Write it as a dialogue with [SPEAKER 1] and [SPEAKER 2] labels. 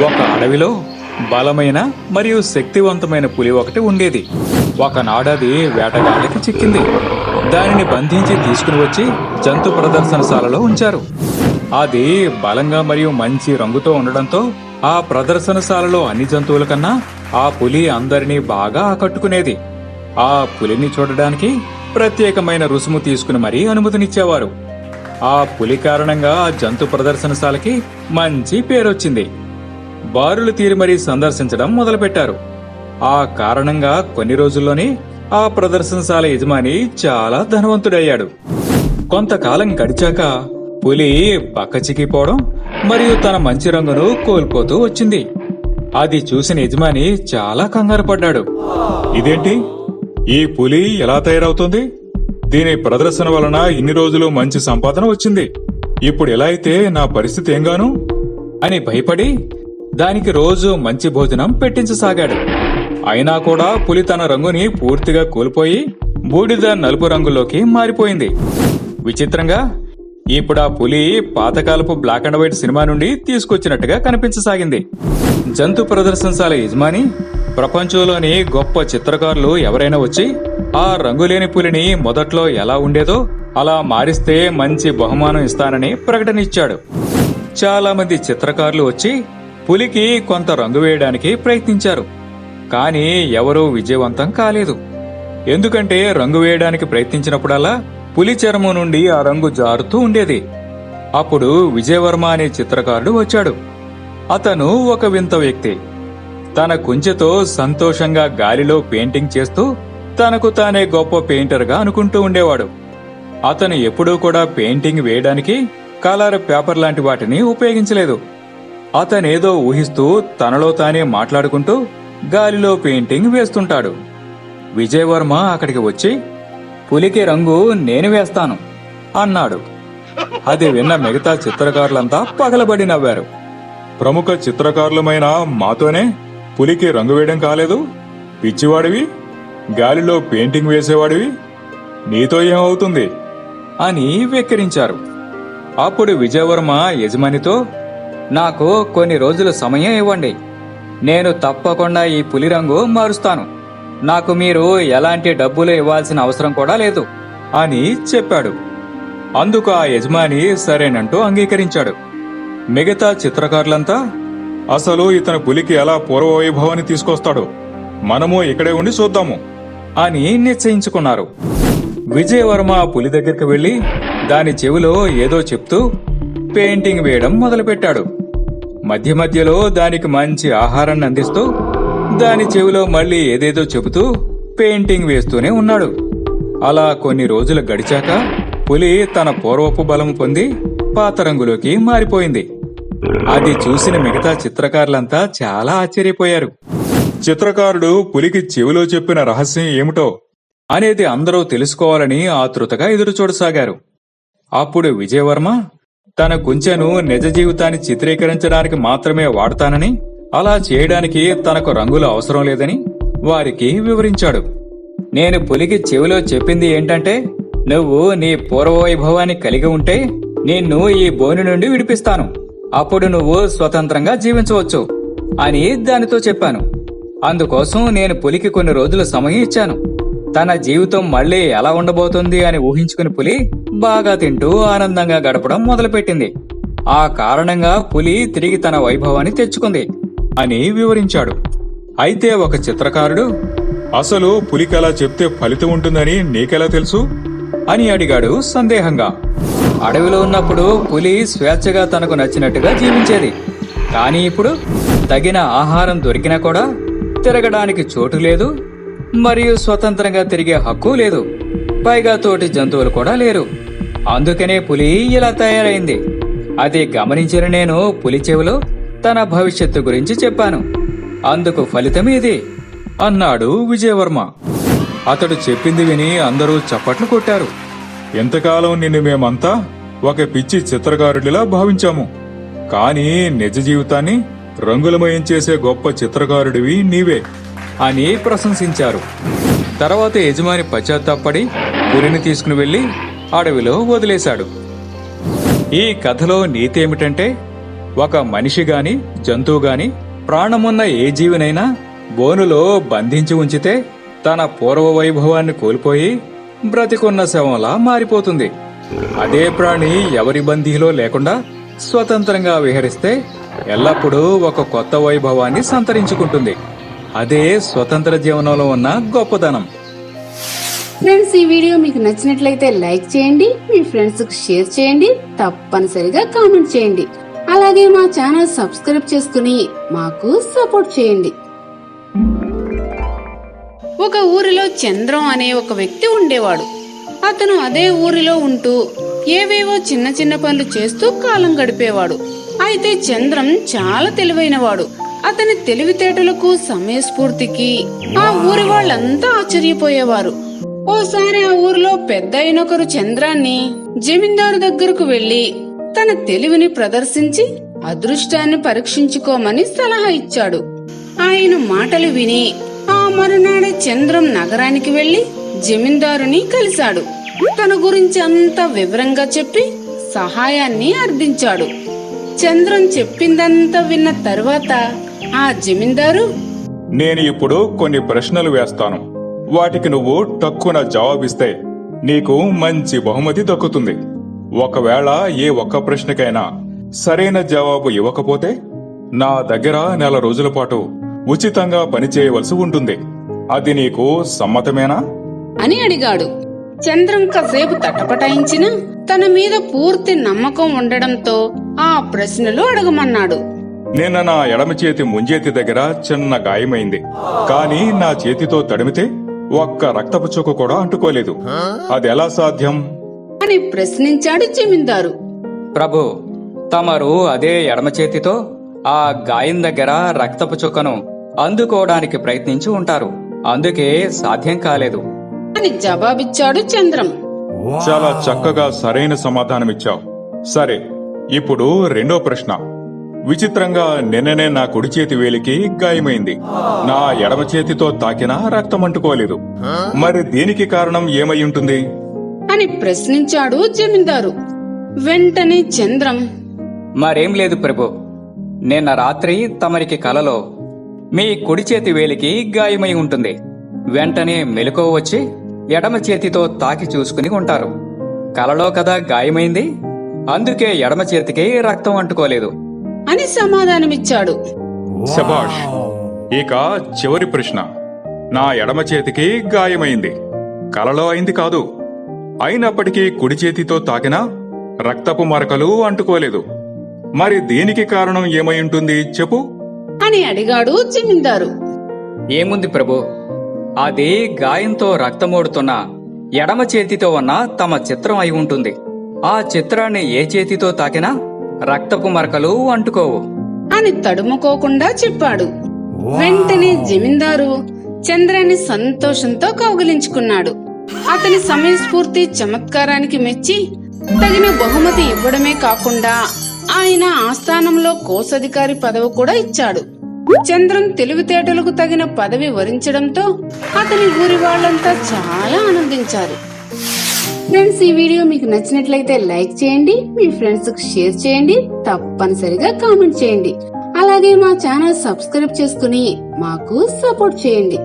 [SPEAKER 1] ఒక అడవిలో బలమైన మరియు శక్తివంతమైన పులి ఒకటి ఉండేది. ఒకనాడది వేటగాళ్ళకి చిక్కింది. దానిని బంధించి తీసుకుని వచ్చి జంతు ప్రదర్శనశాలలో ఉంచారు. అది బలంగా మరియు మంచి రంగుతో ఉండడంతో ఆ ప్రదర్శనశాలలో అన్ని జంతువుల కన్నా ఆ పులి అందరినీ బాగా ఆకట్టుకునేది. ఆ పులిని చూడడానికి ప్రత్యేకమైన రుసుము తీసుకుని మరీ అనుమతినిచ్చేవారు. ఆ పులి కారణంగా జంతు ప్రదర్శనశాలకి మంచి పేరొచ్చింది. బారులు తీరి మరీ సందర్శించడం మొదలుపెట్టారు. ఆ కారణంగా కొన్ని రోజుల్లోనే ఆ ప్రదర్శనశాల యజమాని చాలా ధనవంతుడయ్యాడు. కొంతకాలం గడిచాక పులి బక్కచిక్కిపోవడం మరియు తన మంచి రంగును కోల్పోతూ వచ్చింది. అది చూసిన యజమాని చాలా కంగారు పడ్డాడు. ఇదేంటి? ఈ పులి ఎలా తయారవుతుంది? దీని ప్రదర్శన వలన ఇన్ని రోజులు మంచి సంపాదన వచ్చింది. ఇప్పుడు ఎలా అయితే నా పరిస్థితి ఏంగాను? అని భయపడి దానికి రోజు మంచి భోజనం పెట్టించసాగాడు. అయినా కూడా పులి తన రంగుని పూర్తిగా కోల్పోయి బూడిద నలుపు రంగులోకి మారిపోయింది. విచిత్రంగా ఇప్పుడు ఆ పులి పాతకాలపు బ్లాక్ అండ్ వైట్ సినిమా నుండి తీసుకొచ్చినట్టుగా కనిపించసాగింది. జంతు ప్రదర్శనశాల యజమాని ప్రపంచంలోని గొప్ప చిత్రకారులు ఎవరైనా వచ్చి ఆ రంగులేని పులిని మొదట్లో ఎలా ఉండేదో అలా మారిస్తే మంచి బహుమానం ఇస్తానని ప్రకటన ఇచ్చాడు. చాలా మంది చిత్రకారులు వచ్చి పులికి కొంత రంగు వేయడానికి ప్రయత్నించారు. కానీ ఎవరూ విజయవంతం కాలేదు. ఎందుకంటే రంగు వేయడానికి ప్రయత్నించినప్పుడల్లా పులి చర్మం నుండి ఆ రంగు జారుతూ ఉండేది. అప్పుడు విజయవర్మ అనే చిత్రకారుడు వచ్చాడు. అతను ఒక వింత వ్యక్తి. తన కుంచెతో సంతోషంగా గాలిలో పెయింటింగ్ చేస్తూ తనకు తానే గొప్ప పెయింటర్గా అనుకుంటూ ఉండేవాడు. అతను ఎప్పుడూ కూడా పెయింటింగ్ వేయడానికి కలర్ పేపర్ లాంటి వాటిని ఉపయోగించలేదు. అతనేదో ఊహిస్తూ తనలో తానే మాట్లాడుకుంటూ గాలిలో పెయింటింగ్ వేస్తుంటాడు. విజయవర్మ అక్కడికి వచ్చి పులికి రంగు నేను వేస్తాను అన్నాడు. అది విన్న మిగతా చిత్రకారులంతా పగలబడి నవ్వారు. ప్రముఖ చిత్రకారులమైన మాతోనే పులికి రంగు వేయడం కాలేదు? పిచ్చివాడివి? గాలిలో పెయింటింగ్ వేసేవాడివి? నీతో ఏమవుతుంది? అని వెక్కిరించారు. అప్పుడు విజయవర్మ యజమానితో నాకు కొన్ని రోజులు సమయం ఇవ్వండి. నేను తప్పకుండా ఈ పులి రంగు మారుస్తాను. నాకు మీరు ఎలాంటి డబ్బులు ఇవ్వాల్సిన అవసరం కూడా లేదు అని చెప్పాడు. అందుకు ఆ యజమాని సరేనంటూ అంగీకరించాడు. మిగతా చిత్రకారులంతా అసలు ఇతను పులికి ఎలా పూర్వ వైభవాన్ని తీసుకొస్తాడో? మనము ఇక్కడే ఉండి చూద్దాము అని నిశ్చయించుకున్నారు. విజయవర్మ పులి దగ్గరికి వెళ్ళి దాని చెవిలో ఏదో చెప్తూ పెయింటింగ్ వేయడం మొదలుపెట్టాడు. మధ్య మధ్యలో దానికి మంచి ఆహారాన్ని అందిస్తూ దాని చెవిలో మళ్ళీ ఏదేదో చెబుతూ పెయింటింగ్ వేస్తూనే ఉన్నాడు. అలా కొన్ని రోజులు గడిచాక పులి తన పూర్వపు బలం పొంది పాత రంగులోకి మారిపోయింది. అది చూసిన మిగతా చిత్రకారులంతా చాలా ఆశ్చర్యపోయారు. చిత్రకారుడు పులికి చెవిలో చెప్పిన రహస్యం ఏమిటో అనేది అందరూ తెలుసుకోవాలని ఆతృతగా ఎదురుచూడసాగారు. అప్పుడు విజయవర్మ తన కుంచెను నిజ జీవితాన్ని చిత్రీకరించడానికి మాత్రమే వాడతానని అలా చేయడానికి తనకు రంగులు అవసరం లేదని వారికి వివరించాడు. నేను పులికి చెవిలో చెప్పింది ఏంటంటే నువ్వు నీ పూర్వవైభవాన్ని కలిగి ఉంటే నిన్ను ఈ బోని నుండి విడిపిస్తాను. అప్పుడు నువ్వు స్వతంత్రంగా జీవించవచ్చు అని దానితో చెప్పాను. అందుకోసం నేను పులికి కొన్ని రోజులు సమయం ఇచ్చాను. తన జీవితం మళ్ళీ ఎలా ఉండబోతుంది అని ఊహించుకుని పులి బాగా తింటూ ఆనందంగా గడపడం మొదలుపెట్టింది. ఆ కారణంగా పులి తిరిగి తన వైభవాన్ని తెచ్చుకుంది అని వివరించాడు. అయితే ఒక చిత్రకారుడు అసలు పులికి అలా చెప్తే ఫలితం ఉంటుందని నీకెలా తెలుసు? అని అడిగాడు సందేహంగా. అడవిలో ఉన్నప్పుడు పులి స్వేచ్ఛగా తనకు నచ్చినట్టుగా జీవించేది. కానీ ఇప్పుడు తగిన ఆహారం దొరికినా కూడా తిరగడానికి చోటు లేదు మరియు స్వతంత్రంగా తిరిగే హక్కు లేదు. పైగా తోటి జంతువులు కూడా లేరు. అందుకనే పులి ఇలా తయారైంది. అది గమనించిన నేను పులి చెవిలో తన భవిష్యత్తు గురించి చెప్పాను. అందుకు ఫలితం ఇది అన్నాడు విజయవర్మ. అతడు చెప్పింది విని అందరూ చప్పట్లు కొట్టారు. ఎంతకాలం నిన్ను మేమంతా ఒక పిచ్చి చిత్రకారుడిలా భావించాము. కానీ నిజ జీవితాన్ని రంగులమయం చేసే గొప్ప చిత్రకారుడివి నీవే. అని ప్రశంసించారు. తర్వాత యజమాని పశ్చాత్తాపడి పులిని తీసుకుని వెళ్ళి అడవిలో వదిలేశాడు. ఈ కథలో నీతి ఏమిటంటే ఒక మనిషి గాని జంతువు గాని ప్రాణమున్న ఏ జీవినైనా బోనులో బంధించి ఉంచితే తన పూర్వ వైభవాన్ని కోల్పోయి బ్రతికున్న శవంలా మారిపోతుంది. అదే ప్రాణి ఎవరి బందీలో లేకుండా స్వతంత్రంగా విహరిస్తే ఎల్లప్పుడూ ఒక కొత్త వైభవాన్ని సంతరించుకుంటుంది. అదే స్వతంత్ర జీవనంలో ఉన్న గొప్పతనం
[SPEAKER 2] ఫ్రెండ్స్ ఈ వీడియో మీకు నచ్చినట్లయితే లైక్ చేయండి మీ ఫ్రెండ్స్కు షేర్ చేయండి తప్పనిసరిగా కామెంట్ చేయండి. అలాగే మా ఛానల్ సబ్స్క్రైబ్ చేసుకుని మాకు సపోర్ట్ చేయండి. ఒక ఊరిలో చంద్రం అనే ఒక వ్యక్తి ఉండేవాడు. అతను అదే ఊరిలో ఉంటూ ఏవేవో చిన్న చిన్న పనులు చేస్తూ కాలం గడిపేవాడు. అయితే చంద్రం చాలా తెలివైనవాడు. అతని తెలివితేటలకు సమయస్ఫూర్తికి ఆ ఊరి వాళ్ళంతా ఆశ్చర్యపోయేవారు. ఓసారి ఆ ఊరిలో పెద్ద అయినొకరు చంద్రాన్ని జమీందారు దగ్గరకు వెళ్ళి తన తెలివిని ప్రదర్శించి అదృష్టాన్ని పరీక్షించుకోమని సలహా ఇచ్చాడు. ఆయన మాటలు విని ఆ మరునాడే చంద్రం నగరానికి వెళ్ళి జమీందారుని కలిశాడు. తన గురించి అంత వివరంగా చెప్పి సహాయాన్ని అర్థించాడు. చంద్రం చెప్పిందంతా విన్న తరువాత ఆ జమీందారు?
[SPEAKER 1] నేను ఇప్పుడు కొన్ని ప్రశ్నలు వేస్తాను. వాటికి నువ్వు టక్కున జవాబిస్తే నీకు మంచి బహుమతి దక్కుతుంది. ఒకవేళ ఏ ఒక్క ప్రశ్నకైనా సరైన జవాబు ఇవ్వకపోతే నా దగ్గర నెల రోజుల పాటు ఉచితంగా పనిచేయవలసి ఉంటుంది. అది నీకు సమ్మతమేనా?
[SPEAKER 2] అని అడిగాడు. చంద్రం కాసేపు తటపటాయించిన తన మీద పూర్తి నమ్మకం ఉండడంతో ఆ ప్రశ్నలు అడగమన్నాడు.
[SPEAKER 1] నిన్న నా ఎడమ చేతి ముంజేతి దగ్గర చిన్న గాయమైంది. కానీ నా చేతితో తడిమితే ఒక్క రక్తపు చుక్క కూడా అంటుకోలేదు. అది ఎలా సాధ్యం?
[SPEAKER 2] అని ప్రశ్నించాడు జమీందారు.
[SPEAKER 3] ప్రభు తమరు అదే ఎడమ చేతితో ఆ గాయం దగ్గర రక్తపు చుక్కను అందుకోవడానికి ప్రయత్నించి ఉంటారు. అందుకే సాధ్యం కాలేదు.
[SPEAKER 2] అని జవాబిచ్చాడు చంద్రం.
[SPEAKER 1] చాలా చక్కగా సరైన సమాధానమిచ్చావు. సరే ఇప్పుడు రెండో ప్రశ్న. విచిత్రంగా నిన్ననే నా కుడి చేతి వేలికి గాయమైంది. నా ఎడమ చేతితో తాకినా రక్తం అంటుకోలేదు. మరి దీనికి కారణం ఏమై ఉంటుంది?
[SPEAKER 2] అని ప్రశ్నించాడు జమీందారు. వెంటనే చంద్రం
[SPEAKER 3] మరేం లేదు ప్రభు. నిన్న రాత్రి తమరికి కలలో మీ కుడి చేతి వేలికి గాయమై ఉంటుంది. వెంటనే మెలకువ వచ్చి ఎడమ చేతితో తాకి చూసుకుని ఉంటారు. కలలో కదా గాయమైంది. అందుకే ఎడమ చేతికి రక్తం అంటుకోలేదు.
[SPEAKER 2] అని సమాధానమిచ్చాడు.
[SPEAKER 1] శబాష్ ఇక చివరి ప్రశ్న. నా ఎడమ చేతికి గాయమైంది. కలలో అయింది కాదు. అయినప్పటికీ కుడి చేతితో తాకినా రక్తపు మరకలు అంటుకోలేదు. మరి దీనికి కారణం ఏమై ఉంటుంది చెప్పు.
[SPEAKER 2] అని అడిగాడు జమీందారు.
[SPEAKER 3] ఏముంది ప్రభు? అది గాయంతో రక్తమోడుతున్న ఎడమ చేతితో ఉన్న తమ చిత్రం అయి ఉంటుంది. ఆ చిత్రాన్ని ఏ చేతితో తాకినా రక్తపు మరకలు అంటుకోవు.
[SPEAKER 2] అని తడుముకోకుండా చెప్పాడు. వెంటనే జమీందారు చంద్రాన్ని సంతోషంతో కౌగిలించుకున్నాడు. అతని సమయస్ఫూర్తి చమత్కారానికి మెచ్చి తగిన బహుమతి ఇవ్వడమే కాకుండా ఆయన ఆస్థానంలో కోశాధికారి పదవి కూడా ఇచ్చాడు. చంద్రం తెలివితేటలకు తగిన పదవి వరించడంతో అతని ఊరి వాళ్ళంతా చాలా ఆనందించారు. ఫ్రెండ్స్ ఈ వీడియో మీకు నచ్చినట్లయితే లైక్ చేయండి మీ ఫ్రెండ్స్కు షేర్ చేయండి తప్పనిసరిగా కామెంట్ చేయండి. అలాగే మా ఛానల్ సబ్స్క్రైబ్ చేసుకుని మాకు సపోర్ట్ చేయండి.